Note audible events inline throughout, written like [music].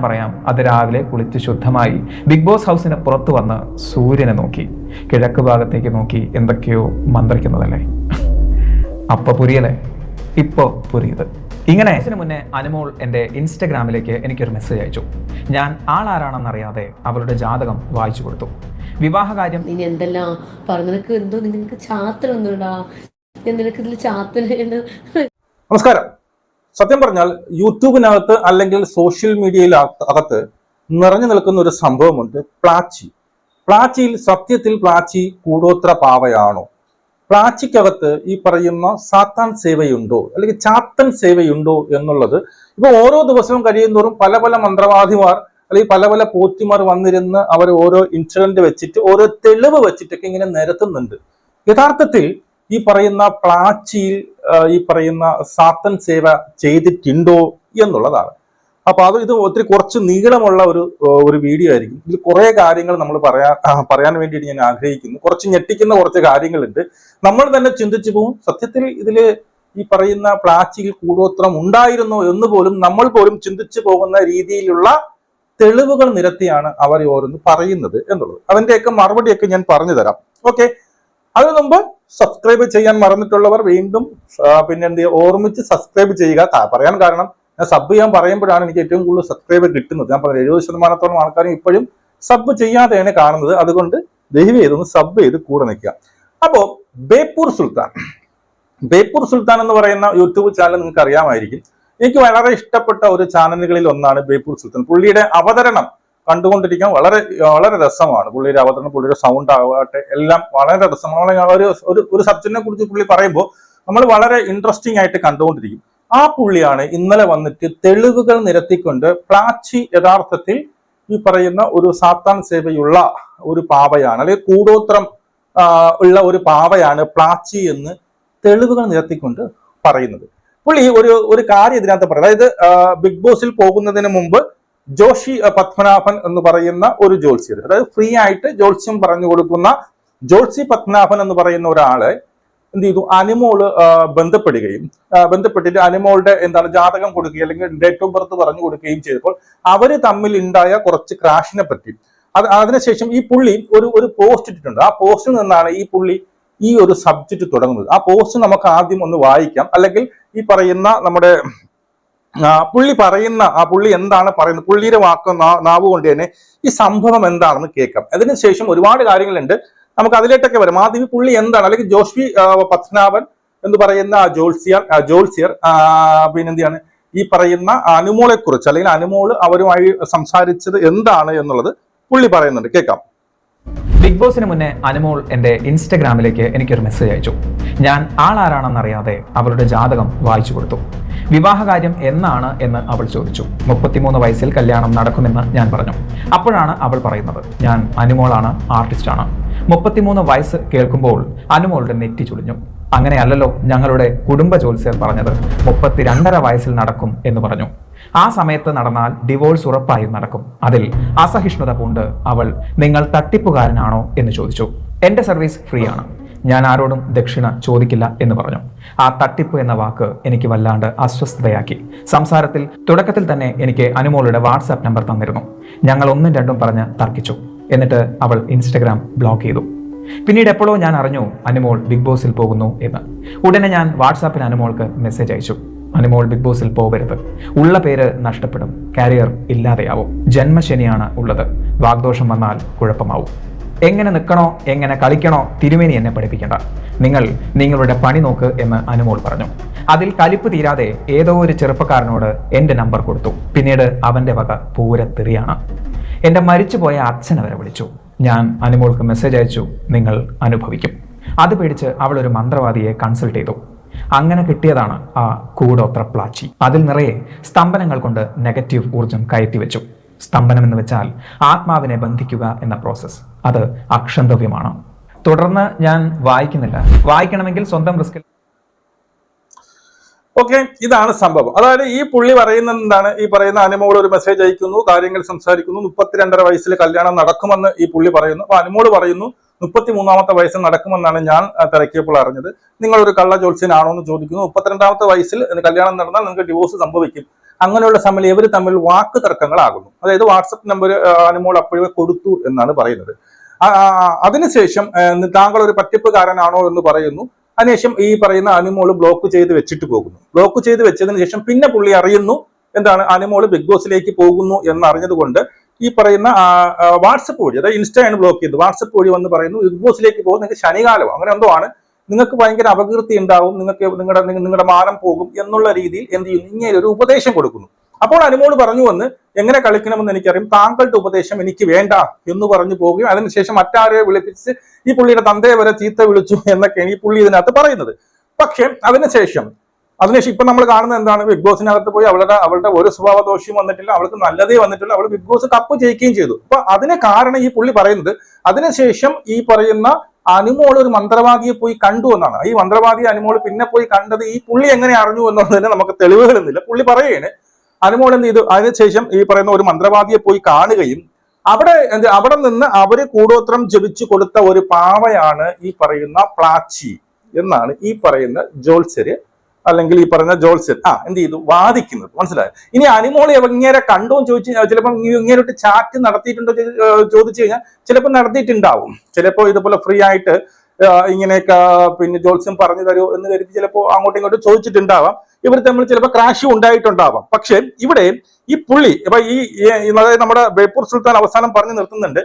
പറയാം. അത് രാവിലെ കുളിച്ച് ശുദ്ധമായി ബിഗ് ബോസ് ഹൗസിന് പുറത്തു വന്ന് സൂര്യനെ നോക്കി കിഴക്ക് ഭാഗത്തേക്ക് നോക്കി എന്തൊക്കെയോ മന്ത്രിക്കുന്നതല്ലേ? അപ്പൊ പുരിയല്ലേ? ഇപ്പോ പുരിയത് ഇങ്ങനെ ഇതിനു മുന്നേ അനുമോൾ എന്റെ ഇൻസ്റ്റഗ്രാമിലേക്ക് എനിക്കൊരു മെസ്സേജ് അയച്ചു. ഞാൻ ആളാരാണെന്നറിയാതെ അവളുടെ ജാതകം വായിച്ചു കൊടുത്തു. വിവാഹകാര്യം നീ എന്തെല്ലാം? പറഞ്ഞു നിനക്ക് എന്തോ നിനക്ക് ചാത്തലൊന്നുമിടാ നിനക്ക് ഇതിൽ ചാത്തല നമസ്കാരം. സത്യം പറഞ്ഞാൽ യൂട്യൂബിനകത്ത് അല്ലെങ്കിൽ സോഷ്യൽ മീഡിയയിൽ അകത്ത് നിറഞ്ഞു നിൽക്കുന്ന ഒരു സംഭവമുണ്ട് പ്ലാച്ചി. പ്ലാച്ചിയിൽ സത്യത്തിൽ പ്ലാച്ചി കൂടോത്ര പാവയാണോ പ്ലാച്ചിക്കകത്ത് ഈ പറയുന്ന സാത്താൻ സേവയുണ്ടോ? അല്ലെങ്കിൽ ചാത്തൻ സേവയുണ്ടോ എന്നുള്ളത് ഇപ്പൊ ഓരോ ദിവസവും കഴിയുന്നതോറും പല പല മന്ത്രവാദിമാർ അല്ലെങ്കിൽ പല പല പോറ്റിമാർ വന്നിരുന്ന് അവർ ഓരോ ഇൻസിഡന്റ് വെച്ചിട്ട് ഓരോ തെളിവ് വെച്ചിട്ടൊക്കെ ഇങ്ങനെ നിരത്തുന്നുണ്ട്. യഥാർത്ഥത്തിൽ ഈ പറയുന്ന പ്ലാച്ചിയിൽ ഈ പറയുന്ന സാത്തൻ സേവ ചെയ്തിട്ടുണ്ടോ എന്നുള്ളതാണ്. അപ്പൊ അത് ഇത് ഒത്തിരി കുറച്ച് നീളമുള്ള ഒരു ഒരു വീഡിയോ ആയിരിക്കും. ഇതിൽ കുറെ കാര്യങ്ങൾ നമ്മൾ പറയാൻ പറയാൻ വേണ്ടിയിട്ട് ഞാൻ ആഗ്രഹിക്കുന്നു. കുറച്ച് ഞെട്ടിക്കുന്ന കുറച്ച് കാര്യങ്ങളുണ്ട്. നമ്മൾ തന്നെ ചിന്തിച്ചു പോകും സത്യത്തിൽ ഇതിൽ ഈ പറയുന്ന പ്ലാച്ചിയിൽ കൂടോത്രം ഉണ്ടായിരുന്നോ എന്ന് പോലും നമ്മൾ പോലും ചിന്തിച്ചു പോകുന്ന രീതിയിലുള്ള തെളിവുകൾ നിരത്തിയാണ് അവർ ഓരോന്ന് പറയുന്നത് എന്നുള്ളത്. അതിന്റെയൊക്കെ മറുപടിയൊക്കെ ഞാൻ പറഞ്ഞു തരാം. ഓക്കെ? അതിനു മുമ്പ് സബ്സ്ക്രൈബ് ചെയ്യാൻ മറന്നിട്ടുള്ളവർ വീണ്ടും പിന്നെ എന്ത് ചെയ്യുക, ഓർമ്മിച്ച് സബ്സ്ക്രൈബ് ചെയ്യുക. പറയാൻ കാരണം ഞാൻ സബ് ചെയ്യാൻ പറയുമ്പോഴാണ് എനിക്ക് ഏറ്റവും കൂടുതൽ സബ്സ്ക്രൈബ് കിട്ടുന്നത്. ഞാൻ പറഞ്ഞ എഴുപത് ശതമാനത്തോളം ആൾക്കാരും ഇപ്പോഴും സബ് ചെയ്യാതെയാണ് കാണുന്നത്. അതുകൊണ്ട് ദയവ് ചെയ്തൊന്ന് സബ് ചെയ്ത് കൂടെ നിൽക്കുക. അപ്പോൾ ബേപ്പൂർ സുൽത്താൻ. ബേപ്പൂർ സുൽത്താൻ എന്ന് പറയുന്ന യൂട്യൂബ് ചാനൽ നിങ്ങൾക്ക് അറിയാമായിരിക്കും എനിക്ക് വളരെ ഇഷ്ടപ്പെട്ട ഒരു ചാനലുകളിൽ ഒന്നാണ് ബേപ്പൂർ സുൽത്താൻ. പുള്ളിയുടെ അവതരണം കണ്ടുകൊണ്ടിരിക്കാൻ വളരെ വളരെ രസമാണ്. പുള്ളിയുടെ അവതരണം പുള്ളിയുടെ സൗണ്ട് ആവട്ടെ എല്ലാം വളരെ രസമാണ്. ഒരു ഒരു സബ്ജക്റ്റിനെ കുറിച്ച് പുള്ളി പറയുമ്പോൾ നമ്മൾ വളരെ ഇൻട്രസ്റ്റിംഗ് ആയിട്ട് കണ്ടുകൊണ്ടിരിക്കും. ആ പുള്ളിയാണ് ഇന്നലെ വന്നിട്ട് തെളിവുകൾ നിരത്തിക്കൊണ്ട് പ്ലാച്ചി യഥാർത്ഥത്തിൽ ഈ പറയുന്ന ഒരു സാത്താൻ സേവയുള്ള ഒരു പാവയാണ് അല്ലെങ്കിൽ കൂടോത്രം ഉള്ള ഒരു പാവയാണ് പ്ലാച്ചി എന്ന് തെളിവുകൾ നിരത്തിക്കൊണ്ട് പറയുന്നത്. പുള്ളി ഒരു ഒരു കാര്യം ഇതിനകത്ത് പറയുന്നത്. അതായത് ബിഗ് ബോസിൽ പോകുന്നതിന് മുമ്പ് ജോഷി പത്മനാഭൻ എന്ന് പറയുന്ന ഒരു ജോത്സ്യർ അതായത് ഫ്രീ ആയിട്ട് ജോത്സ്യം പറഞ്ഞു കൊടുക്കുന്ന ജോത്സി പത്മനാഭൻ എന്ന് പറയുന്ന ഒരാളെ എന്ത് ചെയ്തു? അനിമോൾ ബന്ധപ്പെടുകയും ബന്ധപ്പെട്ടിട്ട് അനിമോളുടെ എന്താണ് ജാതകം കൊടുക്കുകയും അല്ലെങ്കിൽ ഡേറ്റ് ഓഫ് ബർത്ത് പറഞ്ഞു കൊടുക്കുകയും ചെയ്തപ്പോൾ അവർ തമ്മിൽ ഉണ്ടായ കുറച്ച് ക്രാഷിനെ പറ്റി. അത് അതിനുശേഷം ഈ പുള്ളി ഒരു ഒരു പോസ്റ്റ് ഇട്ടിട്ടുണ്ട്. ആ പോസ്റ്റിൽ നിന്നാണ് ഈ പുള്ളി ഈ ഒരു സബ്ജക്റ്റ് തുടങ്ങുന്നത്. ആ പോസ്റ്റ് നമുക്ക് ആദ്യം ഒന്ന് വായിക്കാം. അല്ലെങ്കിൽ ഈ പറയുന്ന നമ്മുടെ പുള്ളി പറയുന്ന ആ പുള്ളി എന്താണ് പറയുന്നത്? പുള്ളിയുടെ വാക്ക് നാവ് കൊണ്ട് തന്നെ ഈ സംഭവം എന്താണെന്ന് കേൾക്കാം. അതിനുശേഷം ഒരുപാട് കാര്യങ്ങളുണ്ട്. നമുക്ക് അതിലേട്ടൊക്കെ വരാം. ആദ്യം പുള്ളി എന്താണ്? അല്ലെങ്കിൽ ജോഷ്വി പത്മനാഭൻ എന്ന് പറയുന്ന ജോൾസിയർ ജോൾസിയർ പിന്നെ എന്താണ് ഈ പറയുന്ന അനുമോളെ കുറിച്ച് അല്ലെങ്കിൽ അനുമോൾ അവരുമായി സംസാരിച്ചത് എന്താണ് എന്നുള്ളത് പുള്ളി പറയുന്നുണ്ട്. കേൾക്കാം. ബിഗ് ബോസിന് മുന്നേ അനുമോൾ എന്റെ ഇൻസ്റ്റഗ്രാമിലേക്ക് എനിക്കൊരു മെസ്സേജ് അയച്ചു. ഞാൻ ആളാരാണെന്നറിയാതെ അവളുടെ ജാതകം വായിച്ചു കൊടുത്തു. വിവാഹകാര്യം എന്നാണ് എന്ന് അവൾ ചോദിച്ചു. മുപ്പത്തിമൂന്ന് വയസ്സിൽ കല്യാണം നടക്കുമെന്ന് ഞാൻ പറഞ്ഞു. അപ്പോഴാണ് അവൾ പറയുന്നത് ഞാൻ അനുമോളാണ് ആർട്ടിസ്റ്റാണ് മുപ്പത്തിമൂന്ന് വയസ്സ് കേൾക്കുമ്പോൾ അനുമോളുടെ നെറ്റി ചുളിഞ്ഞു. അങ്ങനെയല്ലല്ലോ ഞങ്ങളുടെ കുടുംബ ജോത്സ്യർ പറഞ്ഞത്. മുപ്പത്തിരണ്ടര വയസ്സിൽ നടക്കും എന്ന് പറഞ്ഞു. ആ സമയത്ത് നടന്നാൽ ഡിവോഴ്സ് ഉറപ്പായും നടക്കും. അതിൽ അസഹിഷ്ണുത കൊണ്ട് അവൾ നിങ്ങൾ തട്ടിപ്പുകാരനാണോ? എന്ന് ചോദിച്ചു. എന്റെ സർവീസ് ഫ്രീ ആണ് ഞാൻ ആരോടും ദക്ഷിണ ചോദിക്കില്ല എന്ന് പറഞ്ഞു. ആ തട്ടിപ്പ് എന്ന വാക്ക് എനിക്ക് വല്ലാണ്ട് അസ്വസ്ഥതയാക്കി. സംസാരത്തിൽ തുടക്കത്തിൽ തന്നെ എനിക്ക് അനുമോളുടെ വാട്സാപ്പ് നമ്പർ തന്നിരുന്നു. ഞങ്ങൾ ഒന്നും രണ്ടും പറഞ്ഞ് തർക്കിച്ചു. എന്നിട്ട് അവൾ ഇൻസ്റ്റഗ്രാം ബ്ലോക്ക് ചെയ്തു. പിന്നീട് എപ്പോഴോ ഞാൻ അറിഞ്ഞു അനുമോൾ ബിഗ് ബോസിൽ പോകുന്നു എന്ന്. ഉടനെ ഞാൻ വാട്സാപ്പിൽ അനുമോൾക്ക് മെസ്സേജ് അയച്ചു. അനുമോൾ ബിഗ് ബോസിൽ പോകരുത്. ഉള്ള പേര് നഷ്ടപ്പെടും. കാരിയർ ഇല്ലാതെയാവും. ജന്മശനിയാണ് ഉള്ളത്. വാഗ്ദോഷം വന്നാൽ കുഴപ്പമാവും. എങ്ങനെ നിൽക്കണോ എങ്ങനെ കളിക്കണോ തിരുമേനി എന്നെ പഠിപ്പിക്കേണ്ട. നിങ്ങൾ നിങ്ങളുടെ പണി നോക്ക് എന്ന് അനുമോൾ പറഞ്ഞു. അതിൽ കലിപ്പ് തീരാതെ ഏതോ ഒരു ചെറുപ്പക്കാരനോട് എന്റെ നമ്പർ കൊടുത്തു. പിന്നീട് അവന്റെ വക പൂരത്തെറിയാണ്. എന്റെ മരിച്ചുപോയ അച്ഛൻ അവരെ വിളിച്ചു. ഞാൻ അനുമോൾക്ക് മെസ്സേജ് അയച്ചു നിങ്ങൾ അനുഭവിക്കും. അത് പേടിച്ച് അവൾ ഒരു മന്ത്രവാദിയെ കൺസൾട്ട് ചെയ്തു. അങ്ങനെ കിട്ടിയതാണ് ആ കൂടോത്ര പ്ലാച്ചി. അതിൽ നിറയെ സ്തംഭനങ്ങൾ കൊണ്ട് നെഗറ്റീവ് ഊർജം കയറ്റി വെച്ചു. സ്തംഭനം എന്ന് വെച്ചാൽ ആത്മാവിനെ ബന്ധിക്കുക എന്ന പ്രോസസ്സ് അത് അക്ഷന്തവ്യമാണ്. തുടർന്ന് ഞാൻ വായിക്കുന്നില്ല. വായിക്കണമെങ്കിൽ സ്വന്തം റിസ്കിൽ ഓക്കെ ഇതാണ് സംഭവം. അതായത് ഈ പുള്ളി പറയുന്നത് എന്താണ്? ഈ പറയുന്ന അനുമോട് ഒരു മെസ്സേജ് അയക്കുന്നു കാര്യങ്ങൾ സംസാരിക്കുന്നു. മുപ്പത്തിരണ്ടര വയസ്സിൽ കല്യാണം നടക്കുമെന്ന് ഈ പുള്ളി പറയുന്നു. അപ്പൊ അനുമോട് പറയുന്നു മുപ്പത്തി മൂന്നാമത്തെ വയസ്സിൽ നടക്കുമെന്നാണ് ഞാൻ തിരക്കിയപ്പോൾ അറിഞ്ഞത്. നിങ്ങൾ ഒരു കള്ള ജോത്സ്യനാണോ എന്ന് ചോദിക്കുന്നു. മുപ്പത്തിരണ്ടാമത്തെ വയസ്സിൽ കല്യാണം നടന്നാൽ നിങ്ങൾക്ക് ഡിവോഴ്സ് സംഭവിക്കും. അങ്ങനെയുള്ള സമയം ഇവർ തമ്മിൽ വാക്ക് തർക്കങ്ങളാകുന്നു. അതായത് വാട്സപ്പ് നമ്പർ അനുമോൾ അപ്പോഴേ കൊടുത്തു എന്നാണ് പറയുന്നത്. അതിനുശേഷം താങ്കൾ ഒരു പറ്റിപ്പുകാരനാണോ എന്ന് പറയുന്നു. അതിനുശേഷം ഈ പറയുന്ന അനുമോൾ ബ്ലോക്ക് ചെയ്ത് വെച്ചിട്ട് പോകുന്നു. ബ്ലോക്ക് ചെയ്ത് വെച്ചതിന് ശേഷം പിന്നെ പുള്ളി അറിയുന്നു എന്താണ് അനുമോൾ ബിഗ് ബോസിലേക്ക് പോകുന്നു എന്ന് അറിഞ്ഞതുകൊണ്ട് ഈ പറയുന്ന വാട്സപ്പ് വഴി അതായത് ഇൻസ്റ്റയാണ് ബ്ലോക്ക് ചെയ്തത്. വാട്സപ്പ് വഴി വന്ന് പറയുന്നു ബിഗ് ബോസിലേക്ക് പോകും നിങ്ങൾക്ക് ശനികാലം അങ്ങനെ എന്തോ ആണ്. നിങ്ങൾക്ക് ഭയങ്കര അപകീർത്തി ഉണ്ടാവും. നിങ്ങൾക്ക് നിങ്ങളുടെ നിങ്ങളുടെ മാനം പോകും എന്നുള്ള രീതിയിൽ എന്ത് ചെയ്യുന്നു? ഇങ്ങനെ ഒരു ഉപദേശം കൊടുക്കുന്നു. അപ്പോൾ അനുമോൾ പറഞ്ഞു വന്ന് എങ്ങനെ കളിക്കണമെന്ന് എനിക്കറിയും. താങ്കളുടെ ഉപദേശം എനിക്ക് വേണ്ട എന്ന് പറഞ്ഞു പോവുകയും അതിനുശേഷം മറ്റാരെയോ വിളിപ്പിച്ച് ഈ പുള്ളിയുടെ തന്തയെ വരെ ചീത്ത വിളിച്ചു എന്നൊക്കെയാണ് ഈ പുള്ളി ഇതിനകത്ത് പറയുന്നത്. പക്ഷേ അതിനുശേഷം അതിനുശേഷം ഇപ്പൊ നമ്മൾ കാണുന്നത് എന്താണ്? ബിഗ് ബോസിനകത്ത് പോയി അവളുടെ അവളുടെ ഒരു സ്വഭാവ ദോഷ്യം വന്നിട്ടില്ല. അവൾക്ക് നല്ലതേ വന്നിട്ടില്ല. അവൾ ബിഗ് ബോസ് കപ്പ് ജയിക്കുകയും ചെയ്തു. അപ്പൊ അതിന് കാരണം ഈ പുള്ളി പറയുന്നത് അതിനുശേഷം ഈ പറയുന്ന അനുമോൾ ഒരു മന്ത്രവാദിയെ പോയി കണ്ടു എന്നാണ്. ഈ മന്ത്രവാദി അനുമോൾ പിന്നെ പോയി കണ്ടത് ഈ പുള്ളി എങ്ങനെ അറിഞ്ഞു എന്നുള്ളതിന് നമുക്ക് തെളിവുകളൊന്നുമില്ല പുള്ളി പറയുകയാണ് അനുമോൾ എന്ത് ചെയ്തു? അതിനുശേഷം ഈ പറയുന്ന ഒരു മന്ത്രവാദിയെ പോയി കാണുകയും അവിടെ അവിടെ നിന്ന് അവർ കൂടോത്രം ജപിച്ചു കൊടുത്ത ഒരു പാവയാണ് ഈ പറയുന്ന പ്ലാച്ചി എന്നാണ് ഈ പറയുന്ന ജോത്സര് അല്ലെങ്കിൽ ഈ പറയുന്ന ജോത്സ്യൻ ആ എന്ത് ചെയ്തു? വാദിക്കുന്നത്. മനസ്സിലായോ? ഇനി അനുമോൾ എങ്ങനെ കണ്ടോ എന്ന് ചോദിച്ചു ചിലപ്പോൾ ഇങ്ങനെ ചാറ്റ് നടത്തിയിട്ടുണ്ടോ ചോദിച്ചു കഴിഞ്ഞാൽ ചിലപ്പോൾ നടത്തിയിട്ടുണ്ടാവും. ചിലപ്പോൾ ഇതുപോലെ ഫ്രീ ആയിട്ട് ഇങ്ങനെയൊക്കെ പിന്നെ ജോത്സ്യം പറഞ്ഞു തരൂ എന്ന് കരുതി ചിലപ്പോൾ അങ്ങോട്ടും ഇങ്ങോട്ടും ചോദിച്ചിട്ടുണ്ടാവാം. ഇവർ തമ്മിൽ ചിലപ്പോൾ ക്രാഷ് ഉണ്ടായിട്ടുണ്ടാവാം. പക്ഷെ ഇവിടെ ഈ പുള്ളി ഇപ്പൊ ഈ അതായത് നമ്മുടെ ബേപ്പൂർ സുൽത്താൻ അവസാനം പറഞ്ഞു നിർത്തുന്നുണ്ട്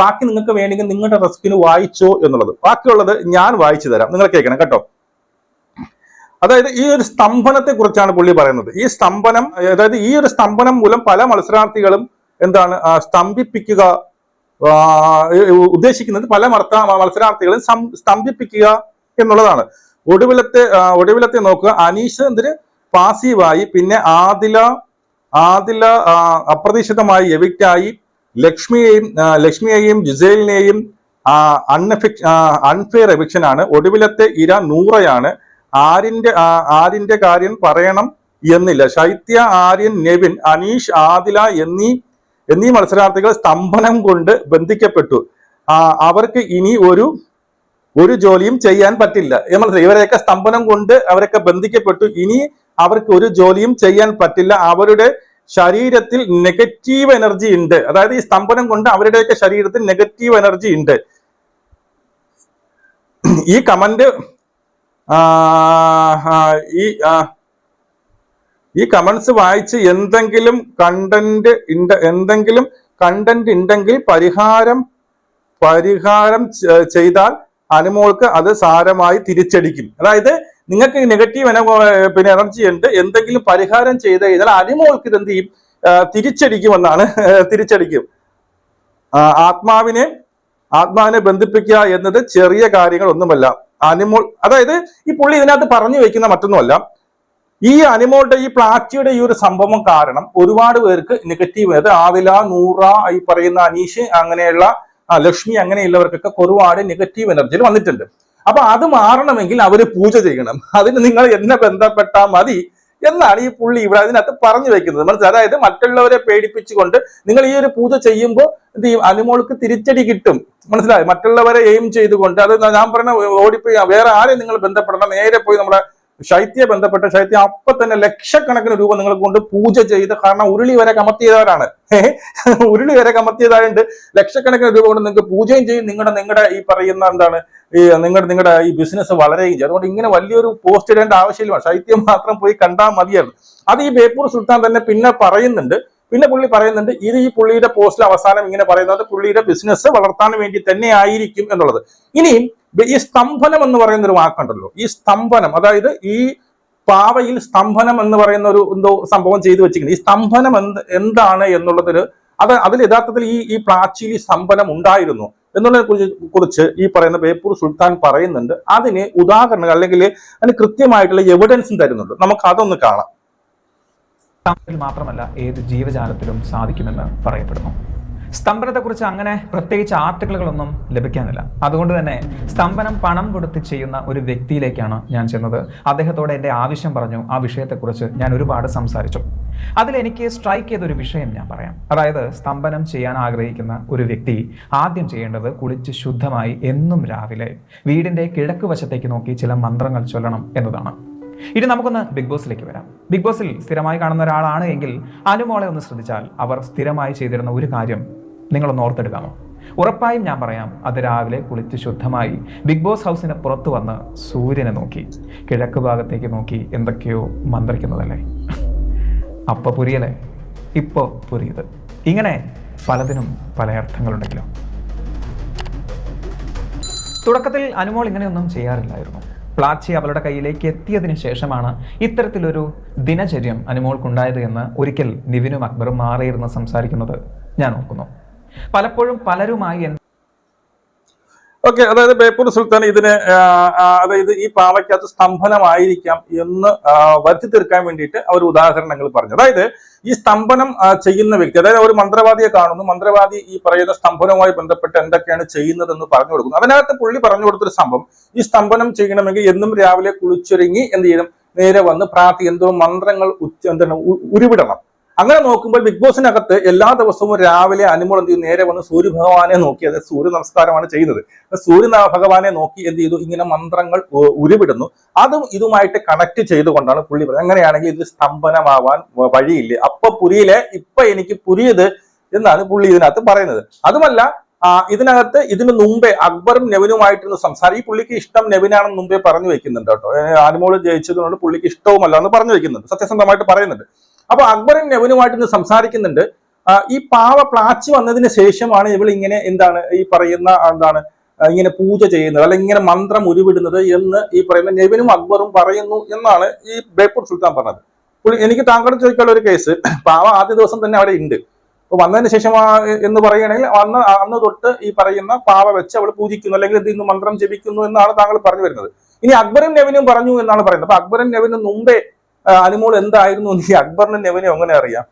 ബാക്കി നിങ്ങൾക്ക് വേണമെങ്കിൽ നിങ്ങളുടെ റെസ്കിന് വായിച്ചോ എന്നുള്ളത്. ബാക്കിയുള്ളത് ഞാൻ വായിച്ചു തരാം. നിങ്ങൾ കേൾക്കണം കേട്ടോ. അതായത് ഈ ഒരു സ്തംഭനത്തെ കുറിച്ചാണ് പുള്ളി പറയുന്നത്. ഈ സ്തംഭനം അതായത് ഈ ഒരു സ്തംഭനം മൂലം പല മത്സരാർത്ഥികളും എന്താണ് സ്തംഭിപ്പിക്കുക ഉദ്ദേശിക്കുന്നത് പല മത്സരാർത്ഥികളെ സ്തംഭിപ്പിക്കുക എന്നുള്ളതാണ്. ഒടുവിലത്തെ ഒടുവിലത്തെ നോക്കുക. അനീഷ് എന്തിന്? പാസീവായി. പിന്നെ ആദില ആദില അപ്രതീക്ഷിതമായി എവിക്റ്റായി ലക്ഷ്മിയെയും ലക്ഷ്മിയെയും ജുസേലിനെയും അൺഎഫിക് അൺഫെയർ എവിക്ഷനാണ് ഒടുവിലത്തെ ഇര നൂറയാണ്. ആരിന്റെ ആരിന്റെ കാര്യം പറയണം എന്നില്ല. ശൈത്യ ആര്യൻ നെവിൻ അനീഷ് ആദില എന്നീ എന്നീ മത്സരാർത്ഥികൾ സ്തംഭനം കൊണ്ട് ബന്ധിക്കപ്പെട്ടു. അവർക്ക് ഇനി ഒരു ഒരു ജോലിയും ചെയ്യാൻ പറ്റില്ല. നമ്മൾ ഇവരെയൊക്കെ സ്തംഭനം കൊണ്ട് അവരൊക്കെ ബന്ധിക്കപ്പെട്ടു. ഇനി അവർക്ക് ഒരു ജോലിയും ചെയ്യാൻ പറ്റില്ല. അവരുടെ ശരീരത്തിൽ നെഗറ്റീവ് എനർജി ഉണ്ട്. അതായത് ഈ സ്തംഭനം കൊണ്ട് അവരുടെയൊക്കെ ശരീരത്തിൽ നെഗറ്റീവ് എനർജി ഉണ്ട്. ഈ കമന്റ് ഈ ഈ കമന്റ്സ് വായിച്ച് എന്തെങ്കിലും കണ്ടന്റ് എന്തെങ്കിലും കണ്ടന്റ് ഉണ്ടെങ്കിൽ പരിഹാരം പരിഹാരം ചെയ്താൽ അനുമോൾക്ക് അത് സാരമായി തിരിച്ചടിക്കും. അതായത് നിങ്ങൾക്ക് നെഗറ്റീവ് പിന്നെ എനർജി ഉണ്ട്. എന്തെങ്കിലും പരിഹാരം ചെയ്ത് കഴിഞ്ഞാൽ അനുമോൾക്ക് ഇത് എന്ത് ചെയ്യും? തിരിച്ചടിക്കുമെന്നാണ് തിരിച്ചടിക്കും. ആത്മാവിനെ ആത്മാവിനെ ബന്ധിപ്പിക്കുക എന്നത് ചെറിയ കാര്യങ്ങളൊന്നുമല്ല. അനിമോൾ അതായത് ഈ പുള്ളി ഇതിനകത്ത് പറഞ്ഞു വെക്കുന്ന മറ്റൊന്നുമല്ല. ഈ അനിമോളുടെ ഈ പ്ലാറ്റിയുടെ ഈ ഒരു സംഭവം കാരണം ഒരുപാട് പേർക്ക് നെഗറ്റീവ് അതായത് ആദില നൂറ ഈ പറയുന്ന അനീഷ് അങ്ങനെയുള്ള ആ, ലക്ഷ്മി അങ്ങനെയുള്ളവർക്കൊക്കെ ഒരുപാട് നെഗറ്റീവ് എനർജിയിൽ വന്നിട്ടുണ്ട്. അപ്പൊ അത് മാറണമെങ്കിൽ അവർ പൂജ ചെയ്യണം. അതിന് നിങ്ങൾ എന്നെ ബന്ധപ്പെട്ടാൽ മതി എന്നാണ് ഈ പുള്ളി ഇവിടെ അതിനകത്ത് പറഞ്ഞു വെക്കുന്നത്. മനസ്സിലായി? അതായത് മറ്റുള്ളവരെ പേടിപ്പിച്ചുകൊണ്ട് നിങ്ങൾ ഈ ഒരു പൂജ ചെയ്യുമ്പോൾ എന്ത് ചെയ്യും? അനുമോൾക്ക് തിരിച്ചടി കിട്ടും. മനസ്സിലായി? മറ്റുള്ളവരെ എയിം ചെയ്തുകൊണ്ട് അത് ഞാൻ പറഞ്ഞ ഓടിപ്പോയി വേറെ ആരെയും നിങ്ങൾ ബന്ധപ്പെടണം നേരെ പോയി നമ്മുടെ ശൈത്യ ബന്ധപ്പെട്ട ശൈത്യം അപ്പൊ തന്നെ ലക്ഷക്കണക്കിന് രൂപ നിങ്ങൾ കൊണ്ട് പൂജ ചെയ്ത് കാരണം ഉരുളി വരെ കമത്തിയവരാണ്. ഏഹ് ഉരുളി വരെ കമത്തിയതായുണ്ട്. ലക്ഷക്കണക്കിന് രൂപ കൊണ്ട് നിങ്ങൾക്ക് പൂജയും ചെയ്യും. നിങ്ങളുടെ നിങ്ങളുടെ ഈ പറയുന്ന എന്താണ് ഈ നിങ്ങളുടെ നിങ്ങളുടെ ഈ ബിസിനസ് വളരെയും ചെയ്യും. അതുകൊണ്ട് ഇങ്ങനെ വലിയൊരു പോസ്റ്റ് ഇടേണ്ട ആവശ്യമില്ല. ശൈത്യം മാത്രം പോയി കണ്ടാൽ മതിയായിരുന്നു. അത് ഈ ബേപ്പൂർ സുൽത്താൻ തന്നെ പിന്നെ പറയുന്നുണ്ട്. പിന്നെ പുള്ളി പറയുന്നുണ്ട് ഇത് ഈ പുള്ളിയുടെ പോസ്റ്റിൽ അവസാനം ഇങ്ങനെ പറയുന്നത് പുള്ളിയുടെ ബിസിനസ് വളർത്താൻ വേണ്ടി തന്നെ ആയിരിക്കും എന്നുള്ളത്. ഇനിയും ഈ സ്തംഭനം എന്ന് പറയുന്ന ഒരു വാക്കുണ്ടല്ലോ. ഈ സ്തംഭനം അതായത് ഈ പാവയിൽ സ്തംഭനം എന്ന് പറയുന്ന ഒരു എന്തോ സംഭവം ചെയ്തു വെച്ചിരിക്കുന്നത് ഈ സ്തംഭനം എന്ത് എന്താണ് എന്നുള്ളതിന് അത് അതിൽ യഥാർത്ഥത്തിൽ ഈ ഈ ഈ സ്തംഭനം ഉണ്ടായിരുന്നു എന്നുള്ളതിനെ കുറിച്ച് കുറിച്ച് ഈ പറയുന്ന ബേപ്പൂർ സുൽത്താൻ പറയുന്നുണ്ട്. അതിന് ഉദാഹരണങ്ങൾ അല്ലെങ്കിൽ അതിന് കൃത്യമായിട്ടുള്ള എവിഡൻസും തരുന്നുണ്ട്. നമുക്ക് അതൊന്ന് കാണാം. മാത്രമല്ല ഏത് ജീവജാലത്തിലും സാധിക്കുമെന്ന് പറയപ്പെടുന്നു. സ്തംഭനത്തെക്കുറിച്ച് അങ്ങനെ പ്രത്യേകിച്ച് ആർട്ടിക്കിളുകളൊന്നും ലഭിക്കാനില്ല. അതുകൊണ്ട് തന്നെ സ്തംഭനം പണം കൊടുത്ത് ചെയ്യുന്ന ഒരു വ്യക്തിയിലേക്കാണ് ഞാൻ ചെന്നത്. അദ്ദേഹത്തോടെ എന്റെ ആവശ്യം പറഞ്ഞു. ആ വിഷയത്തെക്കുറിച്ച് ഞാൻ ഒരുപാട് സംസാരിച്ചു. അതിൽ എനിക്ക് സ്ട്രൈക്ക് ചെയ്ത ഒരു വിഷയം ഞാൻ പറയാം. അതായത് സ്തംഭനം ചെയ്യാൻ ആഗ്രഹിക്കുന്ന ഒരു വ്യക്തി ആദ്യം ചെയ്യേണ്ടത് കുളിച്ച് ശുദ്ധമായി എന്നും രാവിലെ വീടിന്റെ കിഴക്ക് വശത്തേക്ക് നോക്കി ചില മന്ത്രങ്ങൾ ചൊല്ലണം എന്നതാണ്. ഇനി നമുക്കൊന്ന് ബിഗ് ബോസിലേക്ക് വരാം. ബിഗ് ബോസിൽ സ്ഥിരമായി കാണുന്ന ഒരാളാണ് എങ്കിൽ അനുമോളെ ഒന്ന് ശ്രദ്ധിച്ചാൽ അവർ സ്ഥിരമായി ചെയ്തിരുന്ന ഒരു കാര്യം നിങ്ങളൊന്ന് ഓർത്തെടുക്കാമോ? ഉറപ്പായും ഞാൻ പറയാം അത് രാവിലെ കുളിച്ച് ശുദ്ധമായി ബിഗ് ബോസ് ഹൗസിന് പുറത്തു വന്ന് സൂര്യനെ നോക്കി കിഴക്ക് ഭാഗത്തേക്ക് നോക്കി എന്തൊക്കെയോ മന്ത്രിക്കുന്നതല്ലേ? അപ്പോൾ പുരിയല്ലേ? ഇപ്പോ പുരിയത്. ഇങ്ങനെ പലതിനും പല അർത്ഥങ്ങളുണ്ടെങ്കിലോ? തുടക്കത്തിൽ അനുമോൾ ഇങ്ങനെയൊന്നും ചെയ്യാറില്ലായിരുന്നു. പ്ലാച്ചി അവളുടെ കയ്യിലേക്ക് എത്തിയതിനു ശേഷമാണ് ഇത്തരത്തിലൊരു ദിനചര്യം അനുമോൾക്കുണ്ടായത് എന്ന് ഒരിക്കൽ നിവിനും അക്ബറും മാറിയിരുന്ന് സംസാരിക്കുന്നത് ഞാൻ ഓർക്കുന്നു. പലപ്പോഴും പലരുമായി ഓക്കെ അതായത് ബേപ്പൂർ സുൽത്താൻ ഇതിന് അതായത് ഈ പാവയ്ക്കകത്ത് സ്തംഭനമായിരിക്കാം എന്ന് വരുത്തി തീർക്കാൻ വേണ്ടിയിട്ട് അവർ ഉദാഹരണങ്ങൾ പറഞ്ഞു. അതായത് ഈ സ്തംഭനം ചെയ്യുന്ന വ്യക്തി അതായത് ഒരു മന്ത്രവാദിയെ കാണുന്നു മന്ത്രവാദി ഈ പറയുന്ന സ്തംഭനവുമായി ബന്ധപ്പെട്ട് എന്തൊക്കെയാണ് ചെയ്യുന്നതെന്ന് പറഞ്ഞു കൊടുക്കുന്നു. അതിനകത്ത് പുള്ളി പറഞ്ഞു കൊടുത്തൊരു സംഭവം ഈ സ്തംഭനം ചെയ്യണമെങ്കിൽ എന്നും രാവിലെ കുളിച്ചൊരുങ്ങി എന്ത് ചെയ്യണം? നേരെ വന്ന് പ്രാർത്ഥി എന്തോ മന്ത്രങ്ങൾ ഉച്ച എന്താണ് ഉരുവിടണം. അങ്ങനെ നോക്കുമ്പോൾ ബിഗ് ബോസിനകത്ത് എല്ലാ ദിവസവും രാവിലെ അനുമോൾ എന്ത് നേരെ വന്ന് സൂര്യഭഗവാനെ നോക്കി. അതായത് സൂര്യ നമസ്കാരമാണ് ചെയ്യുന്നത്. സൂര്യ ഭഗവാനെ നോക്കി എന്ത് ചെയ്തു? ഇങ്ങനെ മന്ത്രങ്ങൾ ഉരുവിടുന്നു. അതും ഇതുമായിട്ട് കണക്ട് ചെയ്തുകൊണ്ടാണ് പുള്ളി പറയുന്നത്. അങ്ങനെയാണെങ്കിൽ ഇത് സ്തംഭനമാവാൻ വഴിയില്ല. അപ്പൊ പുരിയിലെ ഇപ്പൊ എനിക്ക് പുരിയത് എന്നാണ് പുള്ളി ഇതിനകത്ത് പറയുന്നത്. അതുമല്ല ഇതിനകത്ത് ഇതിനു മുമ്പേ അക്ബറും നെവിനുമായിട്ടൊന്ന് സംസാരം ഈ പുള്ളിക്ക് ഇഷ്ടം നെവിനാണെന്ന് മുമ്പേ പറഞ്ഞു വെക്കുന്നുണ്ട് കേട്ടോ. ഏ, അനുമോൾ ജയിച്ചതുകൊണ്ട് പുള്ളിക്ക് ഇഷ്ടവുമല്ല എന്ന് പറഞ്ഞു വെക്കുന്നുണ്ട്. സത്യസന്ധമായിട്ട് പറയുന്നുണ്ട്. അപ്പൊ അക്ബറും നെവിനുമായിട്ടൊന്ന് സംസാരിക്കുന്നുണ്ട്. ആ, ഈ പാവ പ്ലാച്ച് വന്നതിന് ശേഷമാണ് ഇവൾ ഇങ്ങനെ എന്താണ് ഈ പറയുന്ന എന്താണ് ഇങ്ങനെ പൂജ ചെയ്യുന്നത് അല്ലെങ്കിൽ ഇങ്ങനെ മന്ത്രം ഉരുവിടുന്നത് എന്ന് ഈ പറയുന്ന നെവിനും അക്ബറും പറയുന്നു എന്നാണ് ഈ ബേപ്പൂർ സുൽത്താൻ പറഞ്ഞത്. എനിക്ക് താങ്കളോട് ചോദിക്കാനുള്ള ഒരു കേസ് പാവ ആദ്യ ദിവസം തന്നെ അവിടെ ഉണ്ട്. അപ്പൊ വന്നതിന് ശേഷം എന്ന് പറയുകയാണെങ്കിൽ അന്ന് അന്ന് തൊട്ട് ഈ പറയുന്ന പാവ വെച്ച് അവൾ പൂജിക്കുന്നു അല്ലെങ്കിൽ ഇത് ഇന്ന് മന്ത്രം ജപിക്കുന്നു എന്നാണ് താങ്കൾ പറഞ്ഞു വരുന്നത്. ഇനി അക്ബറും നെവിനും പറഞ്ഞു എന്നാണ് പറയുന്നത്. അപ്പൊ അക്ബറും നെവിനും മുമ്പേ അനുമോൾ എന്തായിരുന്നു? ഈ അക്ബറിനും നെവനും അങ്ങനെ അറിയാം?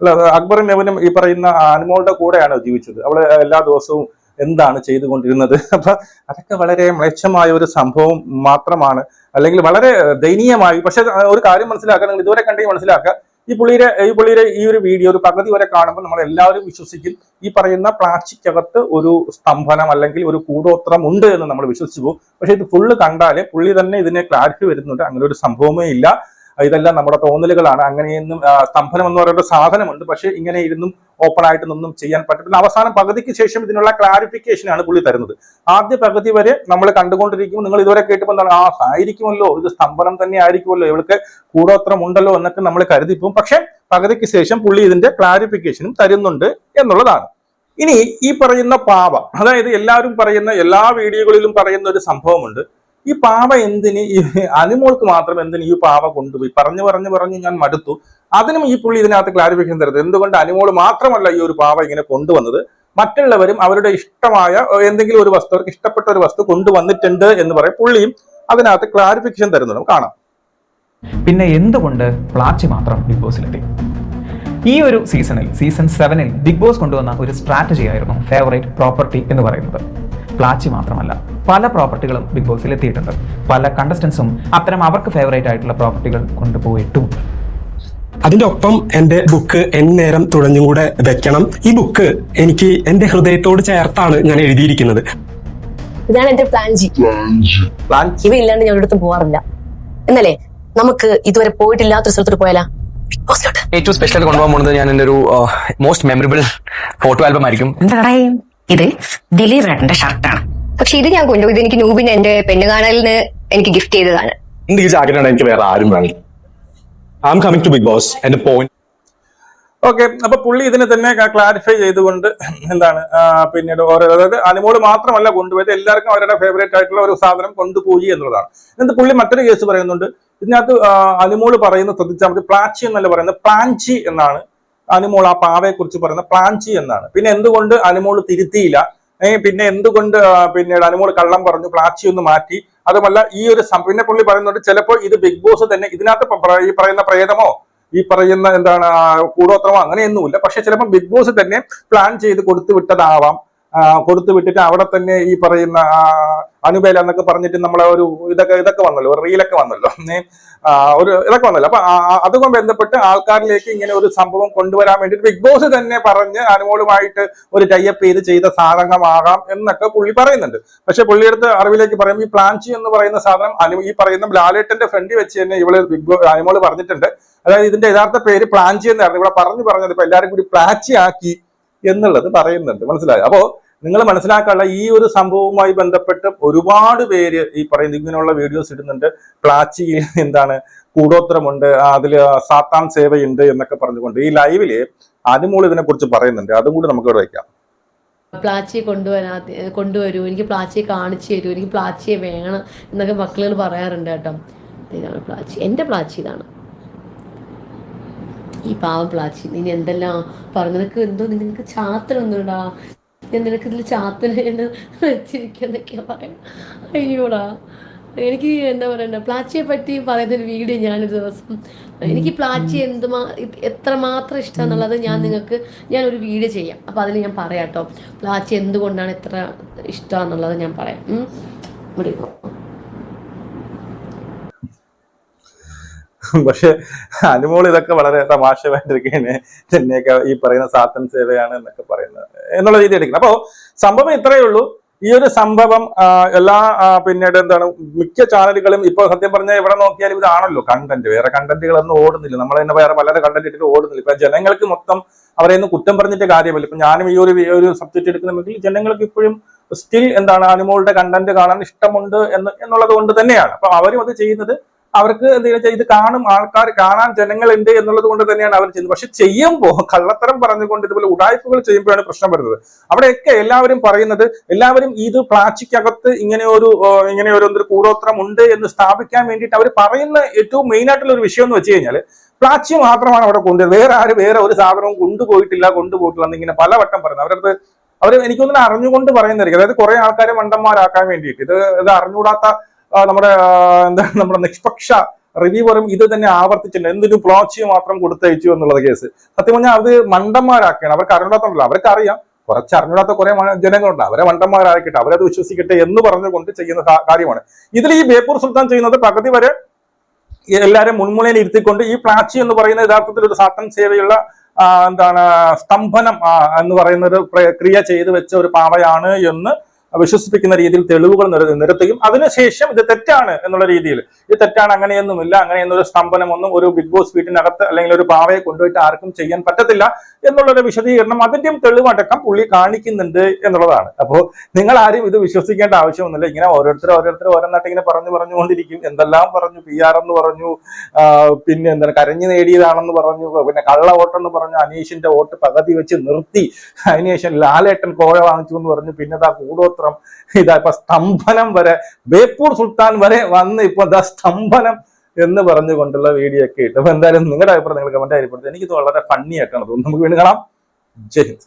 അല്ല അക്ബറും നെവനും ഈ പറയുന്ന അനുമോളുടെ കൂടെയാണ് ജീവിച്ചത്? അവൾ എല്ലാ ദിവസവും എന്താണ് ചെയ്തുകൊണ്ടിരുന്നത്? [laughs] അപ്പൊ അതൊക്കെ വളരെ മ്ലേച്ഛമായ ഒരു സംഭവം മാത്രമാണ്. അല്ലെങ്കിൽ വളരെ ദയനീയമായി പക്ഷെ ഒരു കാര്യം മനസ്സിലാക്കുക നിങ്ങൾ ഇതുവരെ കണ്ടെങ്കിൽ മനസ്സിലാക്കുക. ഈ പുള്ളിയുടെ ഈ പുള്ളിയുടെ ഈ ഒരു വീഡിയോ ഒരു പകുതി വരെ കാണുമ്പോൾ നമ്മൾ എല്ലാവരും വിശ്വസിക്കും. ഈ പറയുന്ന പ്ലാസ്റ്റിക്കകത്ത് ഒരു സ്തംഭനം അല്ലെങ്കിൽ ഒരു കൂടോത്രം ഉണ്ട് എന്ന് നമ്മൾ വിശ്വസിച്ചു പോകും. പക്ഷെ ഇത് ഫുള്ള് കണ്ടാൽ പുള്ളി തന്നെ ഇതിനെ ക്ലാരിറ്റി വരുന്നുണ്ട്. അങ്ങനെ ഒരു സംഭവമേ ഇല്ല. ഇതെല്ലാം നമ്മുടെ തോന്നലുകളാണ്. അങ്ങനെയൊന്നും സ്തംഭനം എന്ന് പറയുന്ന സാധനമുണ്ട്. പക്ഷേ ഇങ്ങനെ ഇരുന്നും ഓപ്പൺ ആയിട്ടൊന്നും ചെയ്യാൻ പറ്റില്ല അവസാനം പകുതിക്ക് ശേഷം ഇതിനുള്ള ക്ലാരിഫിക്കേഷൻ ആണ് പുള്ളി തരുന്നത്. ആദ്യ പകുതി വരെ നമ്മൾ കണ്ടുകൊണ്ടിരിക്കും നിങ്ങൾ ഇതുവരെ കേട്ടപ്പോൾ എന്താണ്? ആ ആയിരിക്കുമല്ലോ. ഇത് സ്തംഭനം തന്നെ ആയിരിക്കുമല്ലോ. ഇവൾക്ക് കൂടോത്രം ഉണ്ടല്ലോ എന്നൊക്കെ നമ്മൾ കരുതിപ്പോവും. പക്ഷെ പകുതിക്ക് ശേഷം പുള്ളി ഇതിന്റെ ക്ലാരിഫിക്കേഷനും തരുന്നുണ്ട് എന്നുള്ളതാണ്. ഇനി ഈ പറയുന്ന പാവ അതായത് എല്ലാവരും പറയുന്ന എല്ലാ വീഡിയോകളിലും പറയുന്ന ഒരു സംഭവമുണ്ട്. ഈ പാവ എന്തിന് ഈ അനുമോൾക്ക് മാത്രം എന്തിന് ഈ പാവ കൊണ്ടുപോയി? പറഞ്ഞു പറഞ്ഞു പറഞ്ഞു ഞാൻ മടുത്തു. അതിനും ഈ പുള്ളി ഇതിനകത്ത് ക്ലാരിഫിക്കേഷൻ തരുന്നത് എന്തുകൊണ്ട് അനിമോൾ മാത്രമല്ല ഈ ഒരു പാവ ഇങ്ങനെ കൊണ്ടുവന്നത്? മറ്റുള്ളവരും അവരുടെ ഇഷ്ടമായ എന്തെങ്കിലും ഒരു വസ്തു അവർക്ക് ഇഷ്ടപ്പെട്ട ഒരു വസ്തു കൊണ്ടുവന്നിട്ടുണ്ട് എന്ന് പറയും പുള്ളിയും അതിനകത്ത് ക്ലാരിഫിക്കേഷൻ തരുന്നത് കാണാം. പിന്നെ എന്തുകൊണ്ട് പ്ലാച്ചി മാത്രം ബിഗ് ബോസിലെത്തി ഈ ഒരു സീസണിൽ സീസൺ സെവനിൽ ബിഗ് ബോസ് കൊണ്ടുവന്ന ഒരു സ്ട്രാറ്റജി ആയിരുന്നു ഫേവറേറ്റ് പ്രോപ്പർട്ടി എന്ന് പറയുന്നത്. പ്ലാച്ചി മാത്രമല്ല പല പ്രോപ്പർട്ടികളും ബിഗ് ബോസിൽ എത്തിയിട്ടുണ്ട്. പല കണ്ടസ്റ്റൻസും അത്തരം അവർക്ക് ഫേവറേറ്റ് ആയിട്ടുള്ള പ്രോപ്പർട്ടികൾ കൊണ്ടുപോയിട്ടുമുണ്ട് അതിന്റെ ഒപ്പം എന്റെ ബുക്ക് എൻ നേരം തുഴഞ്ഞും കൂടെ വെക്കണം. ഈ ബുക്ക് എനിക്ക് എന്റെ ഹൃദയത്തോട് ചേർത്താണ് ഞാൻ എഴുതിയിരിക്കുന്നത്. ഇതാണ് എന്റെ പ്ലാൻ ജി പ്ലാൻ ഇവ ഇല്ലാണ്ട് ഞാൻ ഒരിടത്തും പോവാറില്ല. എന്നല്ലേ? നമുക്ക് ഇതുവരെ പോയിട്ടില്ലാത്തൊരു സ്ഥലത്തോട്ട് പോയാലാ? ഏറ്റവും സ്പെഷ്യൽ കൊണ്ടുപോകാൻ പോകുന്നത് ഞാൻ എന്റെ ഒരു മോസ്റ്റ് മെമ്മറബിൾ ഫോട്ടോ ആൽബം ആയിരിക്കും. ഇത് ദിലീപ് ഏട്ടന്റെ ഷർട്ടാണ്. പക്ഷെ ഇത് ഞാൻ കൊണ്ടുപോയി. ഇത് എനിക്ക് നൂബിന് എന്റെ പെണ്ണ് കാണലിന് എനിക്ക് ഗിഫ്റ്റ് ചെയ്തതാണ്. എന്റെ ഈ ജാക്കറ്റാണ് എനിക്ക് വേറെ ആരും വേണം I am coming to Bigg Boss എന്റെ പോയിന്റ് ഓക്കെ അപ്പൊ പുള്ളി ഇതിനെ തന്നെ ക്ലാരിഫൈ ചെയ്തുകൊണ്ട് എന്താണ് പിന്നീട് ഓരോ അതായത് അനുമോൾ മാത്രമല്ല കൊണ്ടുപോയത് എല്ലാവർക്കും അവരുടെ ഫേവറേറ്റ് ആയിട്ടുള്ള ഒരു സാധനം കൊണ്ടുപോയി എന്നുള്ളതാണ്. എന്നിട്ട് പുള്ളി മറ്റൊരു കേസ് പറയുന്നുണ്ട്. ഇതിനകത്ത് അനുമോൾ പറയുന്ന ശ്രദ്ധിച്ചാൽ മതി. പ്ലാച്ചി എന്നല്ല പറയുന്നത്. പ്ലാഞ്ചി എന്നാണ് അനുമോൾ ആ പാവയെ കുറിച്ച് പറയുന്ന പ്ലാഞ്ചി എന്നാണ്. പിന്നെ എന്തുകൊണ്ട് അനുമോൾ തിരുത്തിയില്ല? പിന്നെ എന്തുകൊണ്ട് പിന്നെ പിന്നീട് അനുമോൾ കള്ളം പറഞ്ഞു പ്ലാച്ചി ഒന്ന് മാറ്റി? അതുമല്ല ഈ ഒരു പിന്നെ പുള്ളി പറയുന്നുണ്ട് ചിലപ്പോൾ ഇത് ബിഗ് ബോസ് തന്നെ ഇതിനകത്ത് ഈ പറയുന്ന പ്രേതമോ ഈ പറയുന്ന എന്താണ് കൂടോത്രമോ അങ്ങനെയൊന്നുമില്ല. പക്ഷെ ചിലപ്പോൾ ബിഗ് ബോസ് തന്നെ പ്ലാൻ ചെയ്ത് കൊടുത്തു വിട്ടതാവാം. കൊടുത്തു വിട്ടിട്ട് അവിടെ തന്നെ ഈ പറയുന്ന അനുബേല എന്നൊക്കെ പറഞ്ഞിട്ട് നമ്മളെ ഒരു ഇതൊക്കെ ഇതൊക്കെ വന്നല്ലോ ഒരു റീലൊക്കെ വന്നല്ലോ. ഒരു ഇതൊക്കെ വന്നല്ലോ. അപ്പൊ അതുമായി ബന്ധപ്പെട്ട് ആൾക്കാരിലേക്ക് ഇങ്ങനെ ഒരു സംഭവം കൊണ്ടുവരാൻ വേണ്ടിയിട്ട് ബിഗ് ബോസ് തന്നെ പറഞ്ഞ് അനുമോളുമായിട്ട് ഒരു ടൈപ്പ് ചെയ്ത് ചെയ്ത സാധനമാകാം എന്നൊക്കെ പുള്ളി പറയുന്നുണ്ട്. പക്ഷെ പുള്ളിയെടുത്ത് അറിവിലേക്ക് പറയും ഈ പ്ലാൻചി എന്ന് പറയുന്ന സാധനം അനു ഈ പറയുന്ന ലാലേട്ടന്റെ ഫ്രണ്ടി വെച്ച് തന്നെ ഇവൾ ബിഗ് ബോ അനുമോൾ പറഞ്ഞിട്ടുണ്ട്. അതായത് ഇതിന്റെ യഥാർത്ഥ പേര് പ്ലാൻചി എന്നായിരുന്നു. ഇവിടെ പറഞ്ഞു പറഞ്ഞത് ഇപ്പൊ എല്ലാവരും കൂടി പ്ലാച്ചി ആക്കി എന്നുള്ളത് പറയുന്നുണ്ട്. മനസ്സിലായോ? അപ്പോ നിങ്ങൾ മനസ്സിലാക്കാനുള്ള ഈ ഒരു സംഭവവുമായി ബന്ധപ്പെട്ട് ഒരുപാട് പേര് ഈ പറയുന്ന ഇങ്ങനെയുള്ള വീഡിയോസ് ഇടുന്നുണ്ട്. പ്ലാച്ചിയിൽ എന്താണ് കൂടോത്രമുണ്ട് അതിൽ സാത്താൻ സേവയുണ്ട് എന്നൊക്കെ പറഞ്ഞുകൊണ്ട് ഈ ലൈവിൽ അതിമൂൾ ഇതിനെ കുറിച്ച് പറയുന്നുണ്ട്. അതും കൂടി നമുക്ക് ഇവിടെ വയ്ക്കാം. പ്ലാച്ചി കൊണ്ടുവരാ കൊണ്ടുവരൂ എനിക്ക് പ്ലാച്ചിയെ കാണിച്ചു തരൂ എനിക്ക് പ്ലാച്ചിയെ വേണം എന്നൊക്കെ മക്കളുകൾ പറയാറുണ്ട് കേട്ടോ. ഇതാണ് പ്ലാച്ചി. എന്റെ പ്ലാച്ചി ഇതാണ്. ഈ പാവം പ്ലാച്ചി. നീ എന്തെല്ലാം പറഞ്ഞു നിനക്ക് എന്തോ നിനക്ക് ചാത്തനൊന്നുണ്ടാ ഞാൻ നിനക്ക് ഇതിൽ ചാത്തന വെച്ചിരിക്കുന്നൊക്കെ വെച്ചിരിക്കുന്നൊക്കെയാ പറയാം അയ്യോടാ. എനിക്ക് എന്താ പറയണ്ട പ്ലാച്ചിയെ പറ്റി പറയുന്ന ഒരു വീഡിയോ ഞാനൊരു ദിവസം എനിക്ക് പ്ലാച്ചി എന്തുമാ എത്രമാത്രം ഇഷ്ടമെന്നുള്ളത് ഞാൻ നിങ്ങൾക്ക് ഞാൻ ഒരു വീഡിയോ ചെയ്യാം. അപ്പം അതിൽ ഞാൻ പറയാം കേട്ടോ പ്ലാച്ചി എന്തുകൊണ്ടാണ് ഇത്ര ഇഷ്ടമെന്നുള്ളത് ഞാൻ പറയാം. ഉം. ഇവിടെ ഇരുന്നോ. പക്ഷെ അനുമോൾ ഇതൊക്കെ വളരെ തമാശമായിട്ടിരിക്കുകയാണ് ചെന്നൈക്ക് ഈ പറയുന്ന സാത്തൻ സേവയാണ് എന്നൊക്കെ പറയുന്നത്. എന്നുള്ള രീതി എടുക്കുന്നത് അപ്പോ സംഭവം ഇത്രയേ ഉള്ളൂ. ഈ ഒരു സംഭവം എല്ലാ പിന്നീട് എന്താണ് മിക്ക ചാനലുകളും ഇപ്പൊ സത്യം പറഞ്ഞാൽ എവിടെ നോക്കിയാലും ഇതാണല്ലോ കണ്ടന്റ് വേറെ കണ്ടന്റുകളൊന്നും ഓടുന്നില്ല. നമ്മൾ തന്നെ വേറെ പല കണ്ടന്റ് ഇട്ടിട്ട് ഓടുന്നില്ല. ഇപ്പൊ ജനങ്ങൾക്ക് മൊത്തം അവരെ ഒന്നും കുറ്റം പറഞ്ഞിട്ട് കാര്യമില്ല. ഇപ്പൊ ഞാനും ഈ ഒരു ഒരു സബ്ജക്ട് എടുക്കുന്നുണ്ടെങ്കിൽ ജനങ്ങൾക്ക് ഇപ്പോഴും സ്റ്റിൽ എന്താണ് അനുമോളുടെ കണ്ടന്റ് കാണാൻ ഇഷ്ടമുണ്ട് എന്ന് എന്നുള്ളത് കൊണ്ട് തന്നെയാണ്. അപ്പൊ അവരും അത് ചെയ്യുന്നത് അവർക്ക് എന്താ ചെയ്ത് ഇത് കാണും ആൾക്കാർ കാണാൻ ജനങ്ങളുണ്ട് എന്നുള്ളത് കൊണ്ട് തന്നെയാണ് അവർ ചെയ്യുന്നത്. പക്ഷെ ചെയ്യുമ്പോൾ കള്ളത്തരം പറഞ്ഞുകൊണ്ട് ഇതുപോലെ ഉടായ്പകൾ ചെയ്യുമ്പോഴാണ് പ്രശ്നം വരുന്നത്. അവിടെയൊക്കെ എല്ലാവരും പറയുന്നത് എല്ലാവരും ഇത് പ്ലാസ്റ്റിക്കകത്ത് ഇങ്ങനെ ഒരു ഇങ്ങനെ ഒരു എന്തൊരു കൂടോത്രം ഉണ്ട് എന്ന് സ്ഥാപിക്കാൻ വേണ്ടിയിട്ട് അവർ പറയുന്ന ഏറ്റവും മെയിൻ ആയിട്ടുള്ള ഒരു വിഷയം എന്ന് വെച്ച് കഴിഞ്ഞാൽ പ്ലാച്ചി മാത്രമാണ് അവിടെ കൊണ്ടുവരുന്നത്. വേറെ ആരും വേറെ ഒരു സാധനവും കൊണ്ടുപോയിട്ടില്ല കൊണ്ടുപോയിട്ടില്ല എന്നിങ്ങനെ പലവട്ടം പറയുന്നത്. അവരത് അവർ എനിക്കൊന്നും അറിഞ്ഞുകൊണ്ട് പറയുന്നതായിരിക്കും. അതായത് കുറെ ആൾക്കാരെ മണ്ടന്മാരാക്കാൻ വേണ്ടിയിട്ട്. ഇത് ഇത് അറിഞ്ഞുകൂടാത്ത നമ്മുടെ എന്താ നമ്മുടെ നിഷ്പക്ഷ റിവ്യൂവറും ഇത് തന്നെ ആവർത്തിച്ചിട്ടുണ്ട് എന്തൊരു പ്ലോച്ച് മാത്രം കൊടുത്തയച്ചു എന്നുള്ള കേസ്. സത്യം പറഞ്ഞാൽ അത് മണ്ടന്മാരാക്കുകയാണ്. അവർക്ക് അറിഞ്ഞിടത്തോണ്ടല്ലോ. അവർക്ക് അറിയാം കുറച്ച് അറിഞ്ഞൂടാത്ത കുറെ ജനങ്ങളുണ്ട്. അവരെ മണ്ടന്മാരാക്കിട്ട് അവരത് വിശ്വസിക്കട്ടെ എന്ന് പറഞ്ഞുകൊണ്ട് ചെയ്യുന്ന കാര്യമാണ്. ഇതിൽ ഈ ബേപ്പൂർ സുൽത്താൻ ചെയ്യുന്നത് പകുതി വരെ എല്ലാവരും മുൻമുളയിൽ ഇരുത്തിക്കൊണ്ട് ഈ പ്ലാച്ചി എന്ന് പറയുന്ന യഥാർത്ഥത്തിൽ ഒരു സാത്തൻ സേവയുള്ള എന്താണ് സ്തംഭനം എന്ന് പറയുന്ന ഒരു ക്രിയ ചെയ്തു വെച്ച ഒരു പാവയാണ് എന്ന് വിശ്വസിപ്പിക്കുന്ന രീതിയിൽ തെളിവുകൾ നിര- നിരത്തുകയും അതിനുശേഷം ഇത് തെറ്റാണ് എന്നുള്ള രീതിയിൽ. ഇത് തെറ്റാണ് അങ്ങനെയൊന്നുമില്ല അങ്ങനെയൊന്നൊരു സ്തംഭനമൊന്നും ഒരു ബിഗ് ബോസ് വീട്ടിനകത്ത് അല്ലെങ്കിൽ ഒരു പാവയെ കൊണ്ടുപോയിട്ട് ആർക്കും ചെയ്യാൻ പറ്റത്തില്ല എന്നുള്ളൊരു വിശദീകരണം അതിന്റെയും തെളിവടക്കം പുള്ളി കാണിക്കുന്നുണ്ട് എന്നുള്ളതാണ്. അപ്പോൾ നിങ്ങൾ ആരും ഇത് വിശ്വസിക്കേണ്ട ആവശ്യമൊന്നുമില്ല. ഇങ്ങനെ ഓരോരുത്തർ ഓരോരുത്തർ ഓരോന്നായിട്ട് ഇങ്ങനെ പറഞ്ഞു പറഞ്ഞുകൊണ്ടിരിക്കും. എന്തെല്ലാം പറഞ്ഞു? പി ആർ എന്ന് പറഞ്ഞു പിന്നെ എന്താണ് കരഞ്ഞു നേടിയതാണെന്ന് പറഞ്ഞു പിന്നെ കള്ള വോട്ടെന്ന് പറഞ്ഞു അനീഷിന്റെ വോട്ട് പകുതി വെച്ച് നിർത്തി. അതിനുശേഷം ലാലേട്ടൻ കോഴ വാങ്ങിച്ചു എന്ന് പറഞ്ഞു. പിന്നെ ആ കൂടോത്രം ഇതാ ഇപ്പൊ സ്തംഭനം വരെ ബേപ്പൂർ സുൽത്താൻ വരെ വന്ന് ഇപ്പൊ ദാ സ്തംഭനം എന്ന് പറഞ്ഞുകൊണ്ടുള്ള വീഡിയോ ഒക്കെ ഇട്ടു. അപ്പൊ എന്തായാലും നിങ്ങളുടെ അഭിപ്രായം നിങ്ങൾ കമന്റ് ആയിരിക്കും എനിക്കിത് വളരെ ഫണ്ണി ആയിട്ടാണ് നമുക്ക് വീണ്ടും കാണാം. ജയ് ഹിന്ദ്.